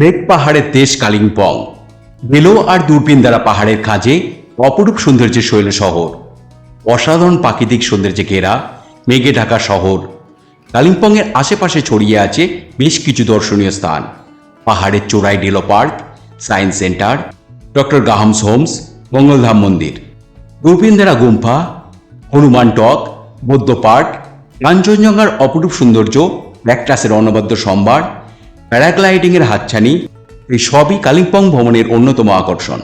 মেঘ পাহাড়ের দেশ কালিম্পং। বেলো আর দূরবীন দ্বারা পাহাড়ের খাঁজে অপরূপ সৌন্দর্যের শৈল শহর। অসাধারণ প্রাকৃতিক সৌন্দর্যে ঘেরা মেঘে ঢাকা শহর। কালিম্পংয়ের আশেপাশে ছড়িয়ে আছে বেশ কিছু দর্শনীয় স্থান। পাহাড়ের চোরাই Deolo park, science centre, doctor Graham's homes, Mangaldham মন্দির। দূরবীন্দারা গুম্ফা, হনুমান টক, বৌদ্ধ পার্ক, কাঞ্চনজঙ্ঘার অপরূপ সৌন্দর্য ব্যাকটাসের অনবদ্য সম্ভার প্যারাগ্লাইডিংয়ের হাতছানি, এই সবই কালিম্পং ভ্রমণের অন্যতম আকর্ষণ।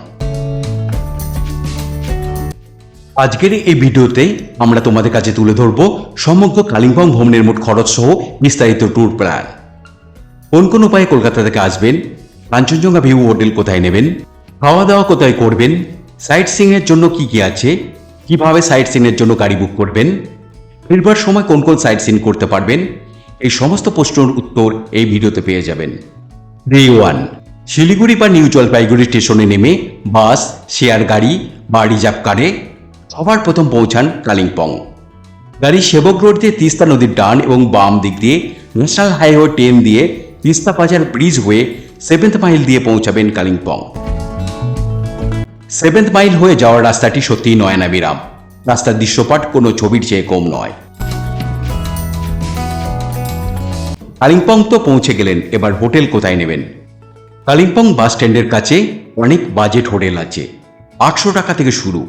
আজকের এই ভিডিওতে আমরা তোমাদের কাছে তুলে ধরব সমগ্র কালিম্পং ভ্রমণের মোট খরচ সহ বিস্তারিত ট্যুর প্ল্যান। কোন কোন উপায়ে কলকাতা থেকে আসবেন কাঞ্চনজঙ্ঘা ভিউ হোটেল কোথায় নেবেন খাওয়া দাওয়া কোথায় করবেন সাইট সিং এর জন্য কি কি আছে, কীভাবে সাইট সিন এর জন্য গাড়ি বুক করবেন, ফিরবার সময় কোন কোন সাইট সিন করতে পারবেন সমস্ত প্রশ্নের উত্তর এই ভিডিওতে পেয়ে যাবেন। ডে ওয়ান শিলিগুড়ি বা নিউ জলপাইগুড়ি স্টেশনে নেমে বাস, শেয়ার গাড়ি বা রিজার্ভ কারে সবার প্রথম পৌঁছান কালিম্পং। গাড়ি সেবক রোড দিয়ে তিস্তা নদীর ডান এবং বাম দিক দিয়ে ন্যাশনাল হাইওয়ে টেন দিয়ে তিস্তা বাজার ব্রিজ হয়ে সেভেন্থ মাইল দিয়ে পৌঁছাবেন কালিম্পং। সেভেন্থ মাইল হয়ে যাওয়ার রাস্তাটি সত্যিই নয়নাবিরাম রাস্তার দৃশ্যপাট কোনো ছবির চেয়ে কম নয়। কালিম্পং তো পৌঁছে গেলেন, এবার হোটেল কোথায় নেবেন? কালিম্পং বাস স্ট্যান্ডের কাছে অনেক বাজেট হোটেল আছে, আটশো টাকা থেকে শুরু।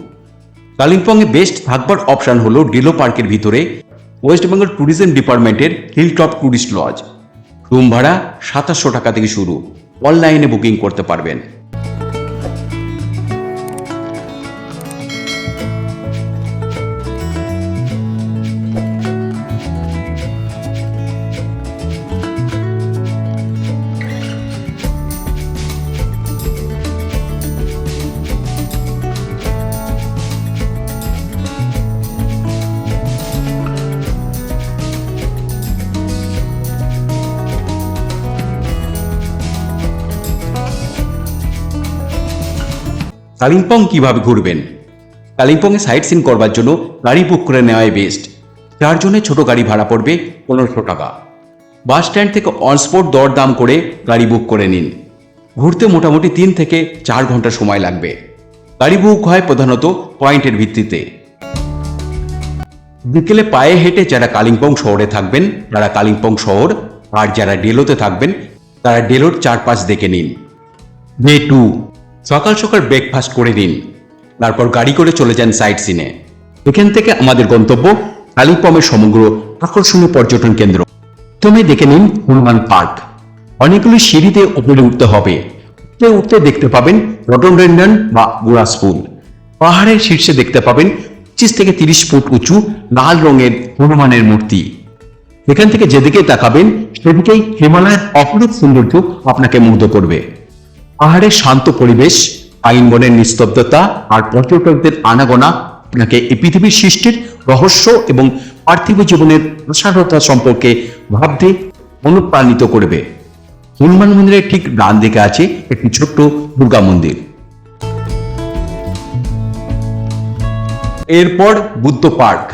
কালিম্পংয়ে বেস্ট থাকবার অপশন হলো ডিলো পার্কের ভিতরে ওয়েস্ট বেঙ্গল ট্যুরিজম ডিপার্টমেন্টের হিলটপ ট্যুরিস্ট লজ। রুম ভাড়া সাতাশশো টাকা থেকে শুরু, অনলাইনে বুকিং করতে পারবেন। কালিম্পং কীভাবে ঘুরবেন? কালিম্পংয়ে সাইট সিন করবার জন্য গাড়ি বুক করে নেওয়াই বেস্ট চারজনের ছোট গাড়ি ভাড়া পড়বে পনেরোশো টাকা। বাস স্ট্যান্ড থেকে অনস্পট দর দাম করে গাড়ি বুক করে নিন। ঘুরতে মোটামুটি তিন থেকে চার ঘণ্টা সময় লাগবে। গাড়ি বুক হয় প্রধানত পয়েন্টের ভিত্তিতে। বিকেলে পায়ে হেঁটে যারা কালিম্পং শহরে থাকবেন, তারা কালিম্পং শহর, আর যারা ডেলোতে থাকবেন, তারা ডেলোর চারপাশ দেখে নিন। ডে টু সকাল সকাল ব্রেকফাস্ট করে নিন। তারপর গাড়ি করে চলে যান সাইট সিনে এখান থেকে আমাদের গন্তব্য কালিম্পংয়ের সমগ্র আকর্ষণীয় পর্যটন কেন্দ্র। প্রথমে দেখে নিন হনুমান পার্ক। অনেকগুলি সিঁড়িতে উপরে উঠতে হবে। উঠতে উঠতে দেখতে পাবেন রটনডেন্ডন বা গুড়াস ফুল পাহাড়ের শীর্ষে দেখতে পাবেন পঁচিশ থেকে তিরিশ ফুট উঁচু লাল রঙের হনুমানের মূর্তি। এখান থেকে যেদিকে তাকাবেন, সেদিকেই হিমালয়ের অপরূপ সৌন্দর্য আপনাকে মুগ্ধ করবে। পাহাড়ের শান্ত পরিবেশ, আইন বনের নিস্তব্ধতা আর পর্যটকদের আনাগোনা আপনাকে এই পৃথিবীর সৃষ্টির রহস্য এবং পার্থিব জীবনের প্রসারতা সম্পর্কে ভাবতে অনুপ্রাণিত করবে। হনুমান মন্দিরের ঠিক ডান দিকে আছে একটি ছোট্ট দুর্গা মন্দির। এরপর বুদ্ধ পার্ক,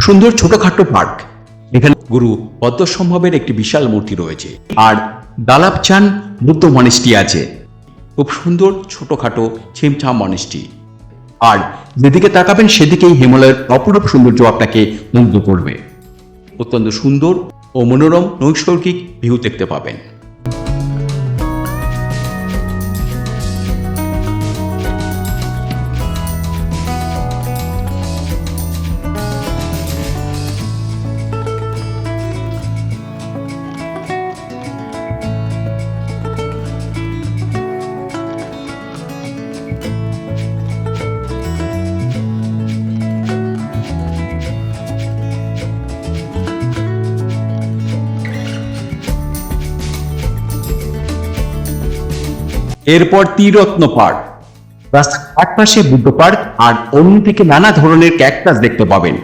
সুন্দর ছোটখাটো পার্ক। এখানে গুরু পদ্মসম্ভবের একটি বিশাল মূর্তি রয়েছে। আর দালাপচান বুদ্ধ মনেস্টি আছে। খুব সুন্দর ছোটোখাটো ছিমছাম মনেস্টি আর যেদিকে তাকাবেন, সেদিকেই হিমালয়ের অপরূপ সৌন্দর্য আপনাকে মুগ্ধ করবে। অত্যন্ত সুন্দর ও মনোরম নৈসর্গিক ভিউ দেখতে পাবেন। এরপর তীরত্ন পার্ক রাস্তার এক পাশে বুদ্ধ পার্ক আর অন্য থেকে নানা ধরনের ক্যাকটাস দেখতে পাবেন।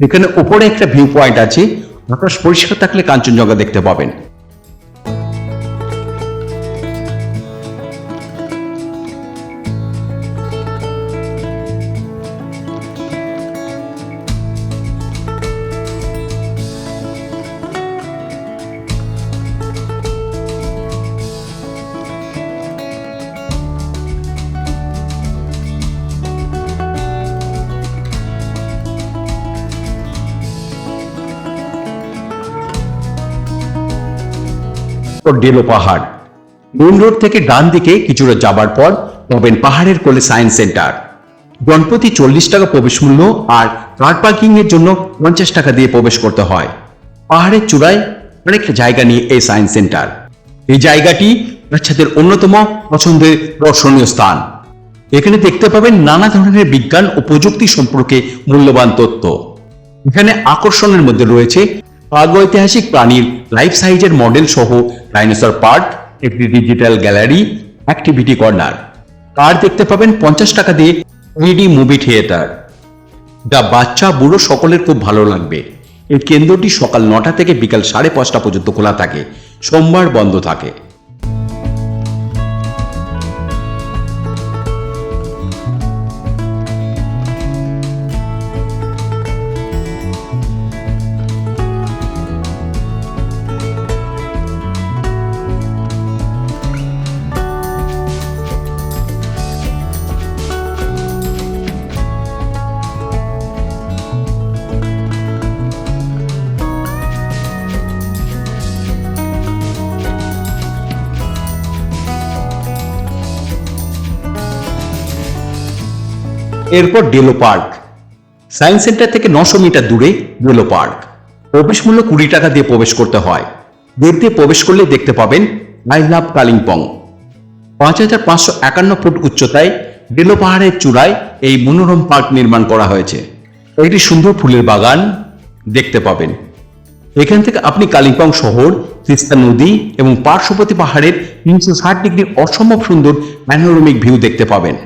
এখানে উপরে একটা ভিউ পয়েন্ট আছে, আকাশ পরিষ্কার থাকলে কাঞ্চনজঙ্ঘা দেখতে পাবেন। ও ডেলো পাহাড়। মেন রোড থেকে ডান দিকে কিছুটা যাবার পর পাবেন পাহাড়ের কোলে সায়েন্স সেন্টার। জনপ্রতি চল্লিশ টাকা প্রবেশ মূল্য আর কার পার্কিং এর জন্য পঞ্চাশ টাকা দিয়ে প্রবেশ করতে হয়। পাহাড়ের চূড়ায় অনেক জায়গা নিয়ে এই সায়েন্স সেন্টার। এই জায়গাটি বাচ্চাদের অন্যতম পছন্দের দর্শনীয় স্থান। এখানে দেখতে পাবেন নানা ধরনের বিজ্ঞান ও প্রযুক্তি সম্পর্কে মূল্যবান তথ্য। এখানে আকর্ষণের মধ্যে রয়েছে প্রাগৈতিহাসিক প্রাণীর লাইফ সাইজের মডেল সহ ডাইনোসর পার্ক একটি ডিজিটাল গ্যালারি অ্যাক্টিভিটি কর্নার কার দেখতে পাবেন পঞ্চাশ টাকা দিয়ে থ্রিডি মুভি থিয়েটার যা বাচ্চা, বুড়ো সকলের খুব ভালো লাগবে। এই কেন্দ্রটি সকাল নটা থেকে বিকাল সাড়ে পাঁচটা পর্যন্ত খোলা থাকে। সোমবার বন্ধ থাকে। এরপর ডেলো পার্ক সায়েন্স সেন্টার থেকে নশো মিটার দূরে ডেলো পার্ক প্রবেশ মূল্য কুড়ি টাকা দিয়ে প্রবেশ করতে হয়। গেট দিয়ে প্রবেশ করলে দেখতে পাবেন আই লাভ কালিম্পং পাঁচ হাজার পাঁচশো একান্ন ফুট উচ্চতায় ডেলো পাহাড়ের চূড়ায় এই মনোরম পার্ক নির্মাণ করা হয়েছে। একটি সুন্দর ফুলের বাগান দেখতে পাবেন। এখান থেকে আপনি কালিম্পং শহর, তিস্তা নদী এবং পার্শ্ববর্তী পাহাড়ের তিনশো ষাট ডিগ্রি অসম্ভব সুন্দর প্যানোরমিক ভিউ দেখতে পাবেন।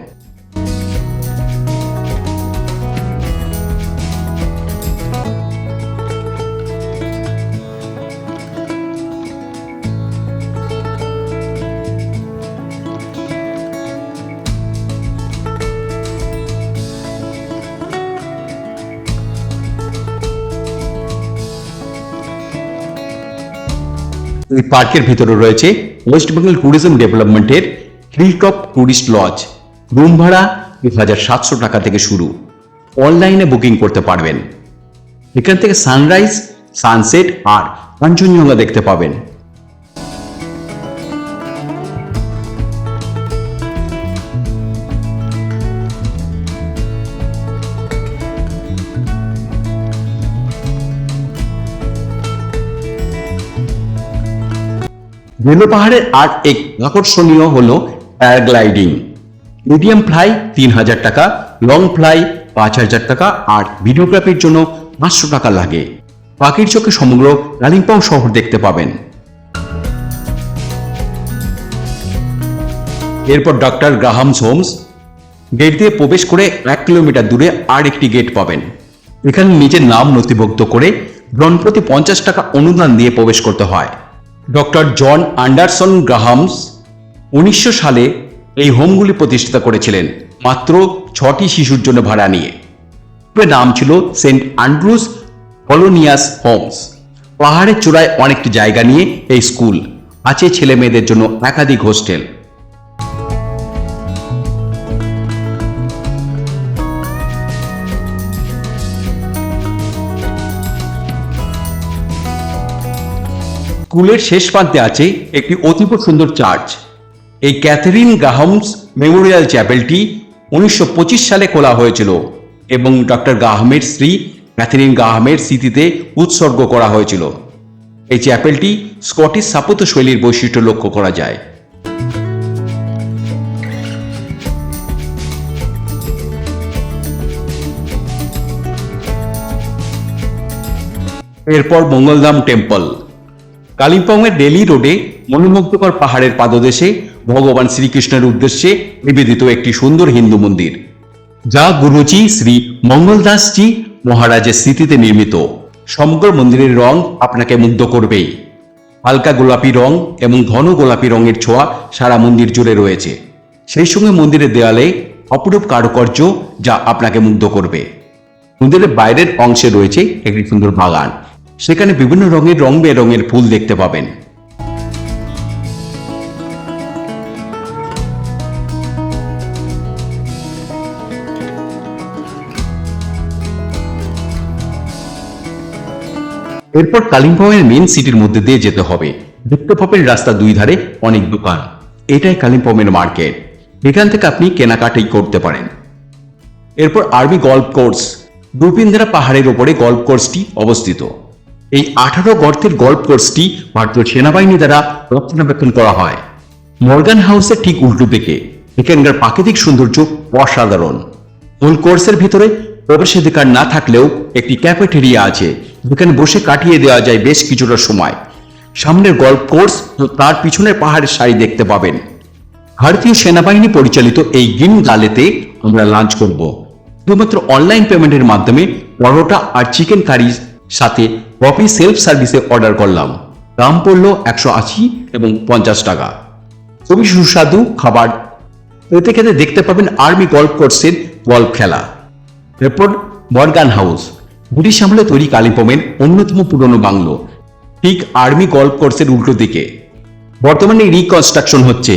এই পার্কের ভিতরে রয়েছে ওয়েস্ট বেঙ্গল ট্যুরিজম ডেভেলপমেন্টের হিলটপ ট্যুরিস্ট লজ। রুম ভাড়া এক হাজার সাতশো টাকা থেকে শুরু। অনলাইনে বুকিং করতে পারবেন। এখান থেকে সানরাইজ, সানসেট আর কাঞ্চনজঙ্ঘা দেখতে পাবেন। বেলো পাহাড়ের আর এক আকর্ষণীয় হল প্যারাগ্লাইডিং। মিডিয়াম ফ্লাই তিন হাজার টাকা, লং ফ্লাই পাঁচ হাজার টাকা, আর ভিডিওগ্রাফির জন্য পাঁচশো টাকা লাগে। পাখির চোখে সমগ্র কালিম্পং শহর দেখতে পাবেন। এরপর ডক্টর গ্রাহামস হোমস গেট দিয়ে প্রবেশ করে এক কিলোমিটার দূরে আর একটি গেট পাবেন। এখানে নিজের নাম নথিভুক্ত করে জনপ্রতি পঞ্চাশ টাকা অনুদান দিয়ে প্রবেশ করতে হয়। ডক্টর জন আন্ডারসন গ্রাহামস উনিশশো সালে এই হোমগুলি প্রতিষ্ঠা করেছিলেন, মাত্র ছটি শিশুর জন্য ভাড়া নিয়ে। নাম ছিল সেন্ট অ্যান্ড্রুস কলোনিয়াস হোমস। পাহাড়ের চূড়ায় অনেকটি জায়গা নিয়ে এই স্কুল। আছে ছেলে মেয়েদের জন্য একাধিক হোস্টেল। স্কুলের শেষ প্রান্তে আছে একটি অতীব সুন্দর চার্চ। এই ক্যাথরিন গাহামস মেমোরিয়াল চ্যাপেলটি উনিশশো পঁচিশ সালে খোলা হয়েছিল এবং ডক্টর গাহামের স্ত্রী ক্যাথরিন গাহামের স্মৃতিতে উৎসর্গ করা হয়েছিল। এই চ্যাপেলটি স্কটিশ স্থাপত্য শৈলীর বৈশিষ্ট্য লক্ষ্য করা যায়। এরপর মঙ্গলধাম টেম্পল। কালিম্পংয়ের ডেলি রোডে মনোমুগ্ধকর পাহাড়ের পাদদেশে ভগবান শ্রীকৃষ্ণের উদ্দেশ্যে নিবেদিত একটি সুন্দর হিন্দু মন্দির, যা গুরুজি শ্রী মঙ্গলদাসজি মহারাজের স্মৃতিতে নির্মিত। সমগ্র মন্দিরের রং আপনাকে মুগ্ধ করবেই। হালকা গোলাপি রং এবং ঘন গোলাপি রঙের ছোঁয়া সারা মন্দির জুড়ে রয়েছে। সেই সঙ্গে মন্দিরের দেয়ালে অপরূপ কারুকার্য যা আপনাকে মুগ্ধ করবে। মন্দিরের বাইরের অংশে রয়েছে একটি সুন্দর বাগান। সেখানে বিভিন্ন রঙের রং বেরঙের ফুল দেখতে পাবেন। এরপর কালিম্পংয়ের মেন সিটির মধ্যে দিয়ে যেতে হবে। দেখতে পাবেন রাস্তা দুই ধারে অনেক দোকান। এটাই কালিম্পংয়ের মার্কেট। এখান থেকে আপনি কেনাকাটাই করতে পারেন। এরপর আর্মি গল্ফ কোর্স। দুপিন্দ্রা পাহাড়ের ওপরে গল্ফ কোর্সটি অবস্থিত। এই আঠারো গর্তের গল্ফ কোর্সটি ভারতীয় সেনাবাহিনী দ্বারা রক্ষণাবেক্ষণ করা হয়। মর্গান হাউসের ঠিক উল্টো দিকে। এখানকার প্রাকৃতিক সৌন্দর্য অসাধারণ। মূল কোর্সের ভিতরে প্রবেশাধিকার না থাকলেও একটি ক্যাফেটেরিয়া আছে। যেখানে বসে কাটিয়ে দেওয়া যায় বেশ কিছুটা সময়। সামনের গল্ফ কোর্স তার পিছনের পাহাড়ের সারি দেখতে পাবেন। ভারতীয় সেনাবাহিনী পরিচালিত এই গ্রিন গালেতে আমরা লাঞ্চ করব। শুধুমাত্র অনলাইন পেমেন্টের মাধ্যমে পরোটা আর চিকেন কারির সাথে কফি সেলফ সার্ভিসে অর্ডার করলাম। দাম পড়ল একশো আশি এবং পঞ্চাশ টাকা। খুবই সুস্বাদু খাবার। এতে খেতে দেখতে পাবেন আর্মি গল্ফ কোর্সের গল্ফ খেলা। এরপর মর্গান হাউস ব্রিটিশ আমলে তৈরি কালিম্পংয়ের অন্যতম পুরনো বাংলো। ঠিক আর্মি গল্ফ কোর্সের উল্টো দিকে। বর্তমানে রিকনস্ট্রাকশন হচ্ছে।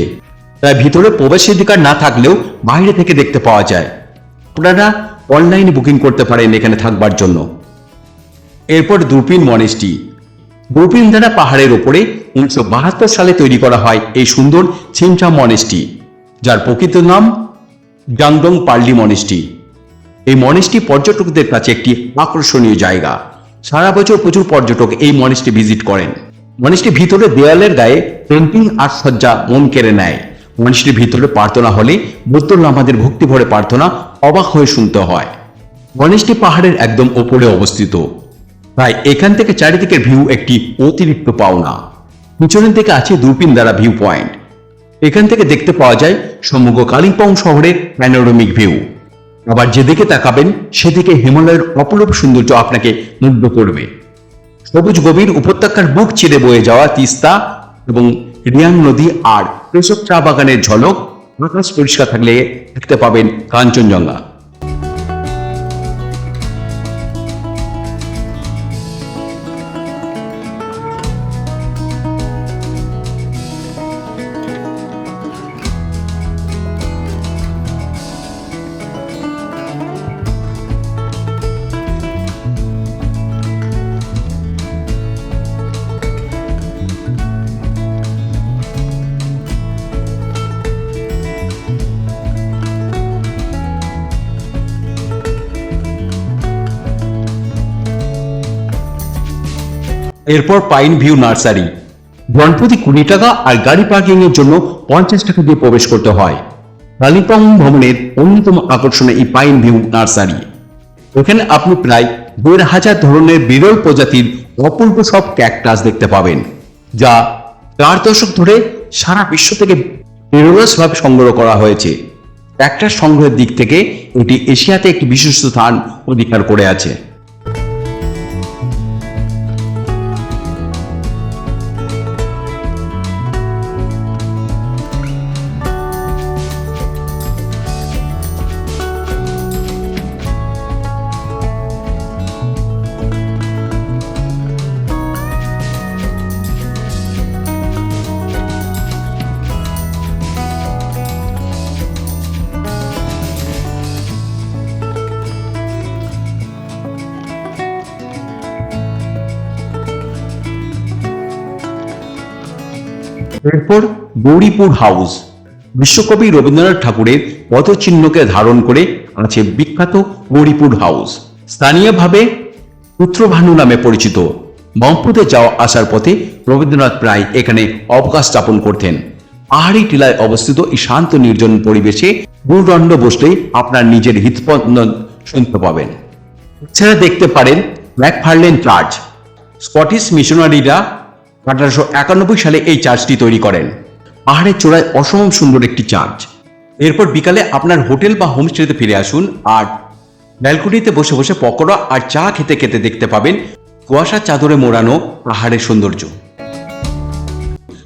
তাই ভিতরে প্রবেশাধিকার না থাকলেও বাইরে থেকে দেখতে পাওয়া যায়। আপনারা অনলাইনে বুকিং করতে পারেন এখানে থাকবার জন্য। এরপর দুরপিন মনেস্টি দুরপিন দ্বারা পাহাড়ের ওপরে উনিশশো বাহাত্তর সালে তৈরি করা হয় এই সুন্দর ছিমছা মনেস্টি যার প্রকৃত নাম জাংডং পার্লি মনেস্টি এই মনেস্টি পর্যটকদের কাছে একটি আকর্ষণীয় জায়গা। সারা বছর প্রচুর পর্যটক এই মনেস্টি ভিজিট করেন। মনেস্টির ভিতরে দেয়ালের গায়ে পেন্টিং আর সজ্জা মন কেড়ে নেয়। মনেস্টির ভিতরে প্রার্থনা হলে বৌদ্ধ লামাদের ভক্তি ভরে প্রার্থনা অবাক হয়ে শুনতে হয়। গণেশটি পাহাড়ের একদম ওপরে অবস্থিত। তাই এখান থেকে চারিদিকের ভিউ একটি অতিরিক্ত পাওনা। পিছনের দিকে আছে দূরবীন দ্বারা ভিউ পয়েন্ট এখান থেকে দেখতে পাওয়া যায় সমগ্র কালিম্পং শহরের প্যানোরামিক ভিউ আবার যেদিকে তাকাবেন, সেদিকে হিমালয়ের অপরূপ সৌন্দর্য আপনাকে মুগ্ধ করবে। সবুজ গভীর উপত্যকার বুক চিরে বয়ে যাওয়া তিস্তা এবং রিয়াং নদী আর কৃষক চা বাগানের ঝলক, আকাশ পরিষ্কার থাকলে দেখতে পাবেন কাঞ্চনজঙ্ঘা। এরপর পাইন ভিউ নার্সারি জনপ্রতি কুড়ি টাকা আর গাড়ি পার্কিং এর জন্য পঞ্চাশ টাকা দিয়ে প্রবেশ করতে হয়। কালিম্পং ভ্রমণের অন্যতম আকর্ষণ এই পাইন ভিউ নার্সারি এখানে আপনি প্রায় দেড় হাজার ধরনের বিরল প্রজাতির অপূর্ব সব ক্যাকটাস দেখতে পাবেন, যা চার দশক ধরে সারা বিশ্ব থেকে ভাবে সংগ্রহ করা হয়েছে। ক্যাকটাস সংগ্রহের দিক থেকে এটি এশিয়াতে একটি বিশিষ্ট স্থান অধিকার করে আছে। এরপর গৌরীপুর হাউস। বিশ্বকবি রবীন্দ্রনাথ ঠাকুরের পদচিহ্নকে ধারণ করে আছে বিখ্যাত গৌরীপুর হাউস। স্থানীয়ভাবে পুত্রভানু নামে পরিচিত। বামপুতে যাওয়া আসার পথে রবীন্দ্রনাথ প্রায় এখানে অবকাশ যাপন করতেন। পাহাড়ি টিলায় অবস্থিত এই শান্ত নির্জন পরিবেশে গুরুদণ্ড বসলেই আপনার নিজের হৃৎস্পন্দন শুনতে পাবেন। এছাড়া দেখতে পারেন ম্যাকফার্লেন চার্চ স্কটিশ মিশনারিরা আঠারোশো একানব্বই সালে এই চার্চটি তৈরি করেন। পাহাড়ের চূড়ায় অসম সুন্দর একটি চার্চ। এরপর বিকালে আপনার হোটেল বা হোমস্টেতে ফিরে আসুন আর ব্যালকনিতে বসে বসে পকোড়া আর চা খেতে খেতে দেখতে পাবেন কুয়াশার চাদরে মোড়ানো পাহাড়ের সৌন্দর্য।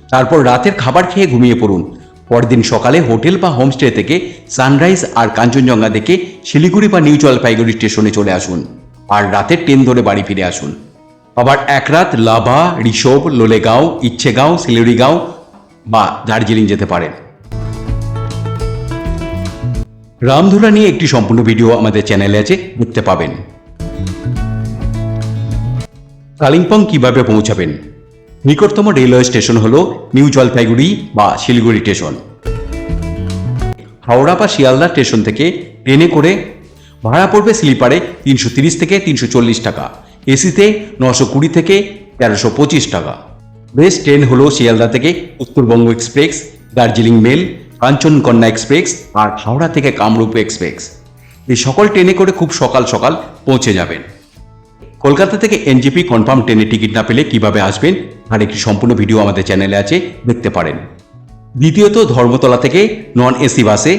তারপর রাতের খাবার খেয়ে ঘুমিয়ে পড়ুন। পরদিন সকালে হোটেল বা হোমস্টে থেকে সানরাইজ আর কাঞ্চনজঙ্ঘা দেখে শিলিগুড়ি বা নিউ জলপাইগুড়ি স্টেশনে চলে আসুন। আর রাতের ট্রেন ধরে বাড়ি ফিরে আসুন। আবার এক রাত লাভা, ঋষভ, লোলেগাঁও, ইচ্ছেগাঁও, শিলিগুড়িগাঁও বা দার্জিলিং যেতে পারেন। রামধুলা নিয়ে একটি সম্পূর্ণ ভিডিও আমাদের চ্যানেলে আছে, দেখতে পাবেন। কালিম্পং কীভাবে পৌঁছাবেন? নিকটতম রেলওয়ে স্টেশন হল নিউ জলপাইগুড়ি বা শিলিগুড়ি স্টেশন। হাওড়া বা শিয়ালদা স্টেশন থেকে ট্রেনে করে ভাড়া পড়বে স্লিপারে তিনশো থেকে তিনশো চল্লিশ টাকা। এসিতে নশো কুড়ি থেকে তেরোশো পঁচিশ টাকা। বেস্ট ট্রেন হলো শিয়ালদা থেকে Uttarbanga express, Darjeeling mail Kanchankanya express আর হাওড়া থেকে কামরূপ এক্সপ্রেস। এই সকল ট্রেনে করে খুব সকাল সকাল পৌঁছে যাবেন। কলকাতা থেকে এনজিপি কনফার্ম ট্রেনের টিকিট না পেলে কীভাবে আসবেন, আর একটি সম্পূর্ণ ভিডিও আমাদের চ্যানেলে আছে, দেখতে পারেন। দ্বিতীয়ত ধর্মতলা থেকে নন এসি বাসে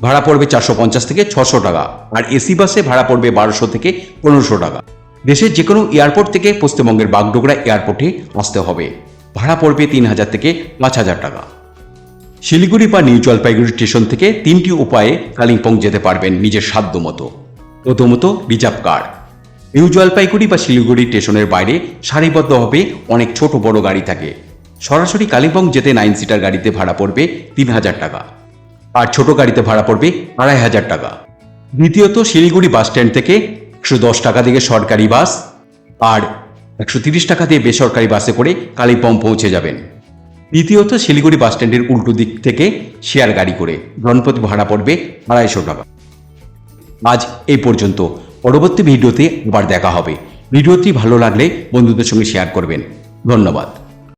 ভাড়া পড়বে চারশো পঞ্চাশ থেকে ছশো টাকা, আর এসি বাসে ভাড়া পড়বে বারোশো থেকে পনেরোশো টাকা। দেশের যে কোনো এয়ারপোর্ট থেকে পশ্চিমবঙ্গের বাগডোগরা এয়ারপোর্টে আসতে হবে। ভাড়া পড়বে তিন হাজার থেকে পাঁচ হাজার টাকা। শিলিগুড়ি বা নিউ জলপাইগুড়ি স্টেশন থেকে তিনটি উপায়ে কালিম্পং যেতে পারবেন নিজের সাধ্য মতো। প্রথমত, রিজার্ভ কার। নিউ জলপাইগুড়ি বা শিলিগুড়ি স্টেশনের বাইরে সারিবদ্ধভাবে অনেক ছোট বড় গাড়ি থাকে। সরাসরি কালিম্পং যেতে নাইন সিটার গাড়িতে ভাড়া পড়বে তিন হাজার টাকা। আর ছোট গাড়িতে ভাড়া পড়বে আড়াই হাজার টাকা। দ্বিতীয়ত, শিলিগুড়ি বাস স্ট্যান্ড থেকে একশো দশ টাকা দিয়ে সরকারি বাস আর একশো তিরিশ টাকা দিয়ে বেসরকারি বাসে করে কালিম্পং পৌঁছে যাবেন। দ্বিতীয়ত শিলিগুড়ি বাস স্ট্যান্ডের উল্টো দিক থেকে শেয়ার গাড়ি করে গণপতি ভাড়া পড়বে আড়াইশো টাকা। আজ এই পর্যন্ত। পরবর্তী ভিডিওতে আবার দেখা হবে। ভিডিওটি ভালো লাগলে বন্ধুদের সঙ্গে শেয়ার করবেন। ধন্যবাদ।